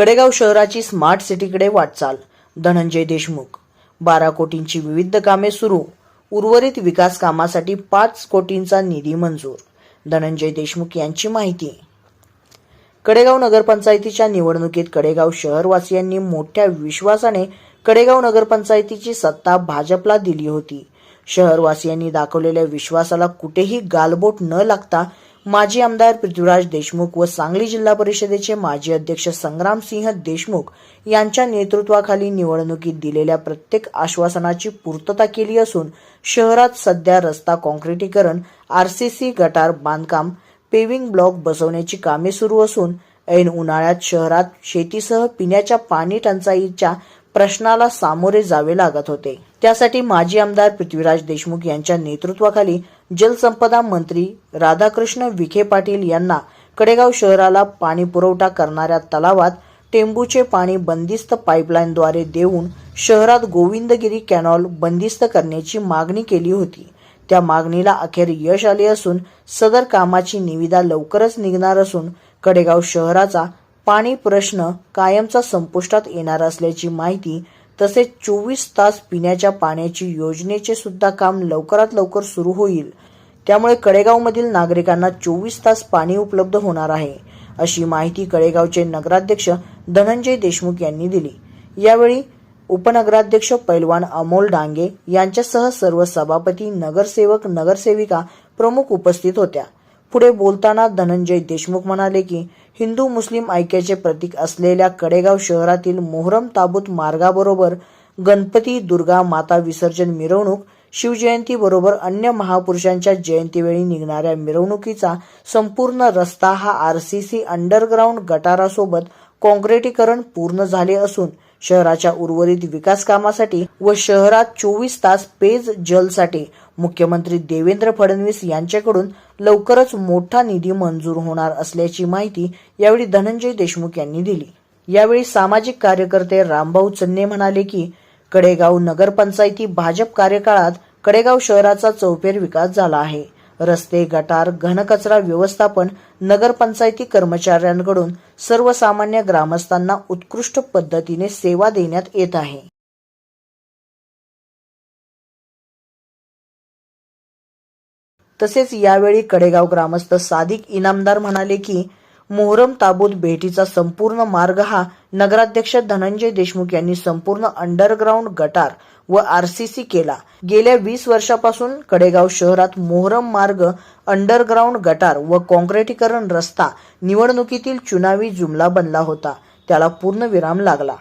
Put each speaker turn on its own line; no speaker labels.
कडेगाव शहराची स्मार्ट सिटीकडे वाटचाल. धनंजय देशमुख. बारा कोटींची विविध कामे सुरू. उर्वरित विकास कामासाठी पाच कोटींचा निधी मंजूर. धनंजय देशमुख यांची माहिती. कडेगाव नगरपंचायतीच्या निवडणुकीत कडेगाव शहरवासियांनी मोठ्या विश्वासाने कडेगाव नगरपंचायतीची सत्ता भाजपला दिली होती. शहरवासियांनी दाखवलेल्या विश्वासाला कुठेही गालबोट न लागता माजी आमदार पृथ्वीराज देशमुख व सांगली जिल्हा परिषदेचे माजी अध्यक्ष संग्रामसिंह देशमुख यांच्या नेतृत्वाखाली निवडणुकीत दिलेल्या प्रत्येक आश्वासनाची पूर्तता केली असून शहरात सध्या रस्ता काँक्रिटीकरण आरसीसी गटार बांधकाम पेविंग ब्लॉक बसवण्याची कामे सुरू असून ऐन उन्हाळ्यात शहरात शेतीसह पिण्याच्या पाणी टंचाईच्या प्रश्नाला सामोरे जावे लागत होते. त्यासाठी माजी आमदार पृथ्वीराज देशमुख यांच्या नेतृत्वाखाली जलसंपदा मंत्री राधाकृष्ण विखे पाटील यांना कडेगाव शहराला पाणी पुरवठा करणाऱ्या तलावात टेंबूचे पाणी बंदिस्त पाईपलाईनद्वारे देऊन शहरात गोविंदगिरी कॅनॉल बंदिस्त करण्याची मागणी केली होती. त्या मागणीला अखेर यश आले असून सदर कामाची निविदा लवकरच निघणार असून कडेगाव शहराचा पाणी प्रश्न कायमचा संपुष्टात येणार असल्याची माहिती तसेच चोवीस तास पिण्याच्या पाण्याची योजनेचे सुद्धा काम लवकरात लवकर सुरू होईल. त्यामुळे कडेगावमधील नागरिकांना चोवीस तास पाणी उपलब्ध होणार आहे अशी माहिती कडेगावचे नगराध्यक्ष धनंजय देशमुख यांनी दिली. यावेळी उपनगराध्यक्ष पैलवान अमोल डांगे यांच्यासह सर्व सभापती नगरसेवक नगरसेविका प्रमुख उपस्थित होत्या. पुढे बोलताना धनंजय देशमुख म्हणाले की हिंदू मुस्लिम ऐक्याचे प्रतीक असलेल्या कडेगाव शहरातील मोहरम ताबूत मार्गाबरोबर गणपती दुर्गा माता विसर्जन मिरवणूक शिवजयंती बरोबर अन्य महापुरुषांच्या जयंतीवेळी निघणाऱ्या मिरवणुकीचा संपूर्ण रस्ता हा आर सीसी अंडरग्राऊंड गटारासोबत काँक्रिटीकरण पूर्ण झाले असून शहराच्या उर्वरित विकास कामासाठी व शहरात चोवीस तास पेज जलसाठी मुख्यमंत्री देवेंद्र फडणवीस यांच्याकडून लवकरच मोठा निधी मंजूर होणार असल्याची माहिती यावेळी धनंजय देशमुख यांनी दिली. यावेळी सामाजिक कार्यकर्ते रामभाऊ चन्ने म्हणाले की कडेगाव नगरपंचायती भाजप कार्यकाळात कडेगाव शहराचा चौफेर विकास झाला आहे. रस्ते गटार घनकचरा व्यवस्थापन नगरपंचायती कर्मचाऱ्यांकडून सर्वसामान्य ग्रामस्थांना उत्कृष्ट पद्धतीने सेवा देण्यात येत आहे. तसेच यावेळी कडेगाव ग्रामस्थ सादिक इनामदार म्हणाले की मोहरम ताबूत भेटीचा संपूर्ण मार्ग हा नगराध्यक्ष धनंजय देशमुख यांनी संपूर्ण अंडरग्राऊंड गटार व आरसीसी केला. गेल्या वीस वर्षापासून कडेगाव शहरात मोहरम मार्ग अंडरग्राऊंड गटार व काँक्रिटीकरण रस्ता निवडणुकीतील चुनावी जुमला बनला होता. त्याला पूर्ण विराम लागला.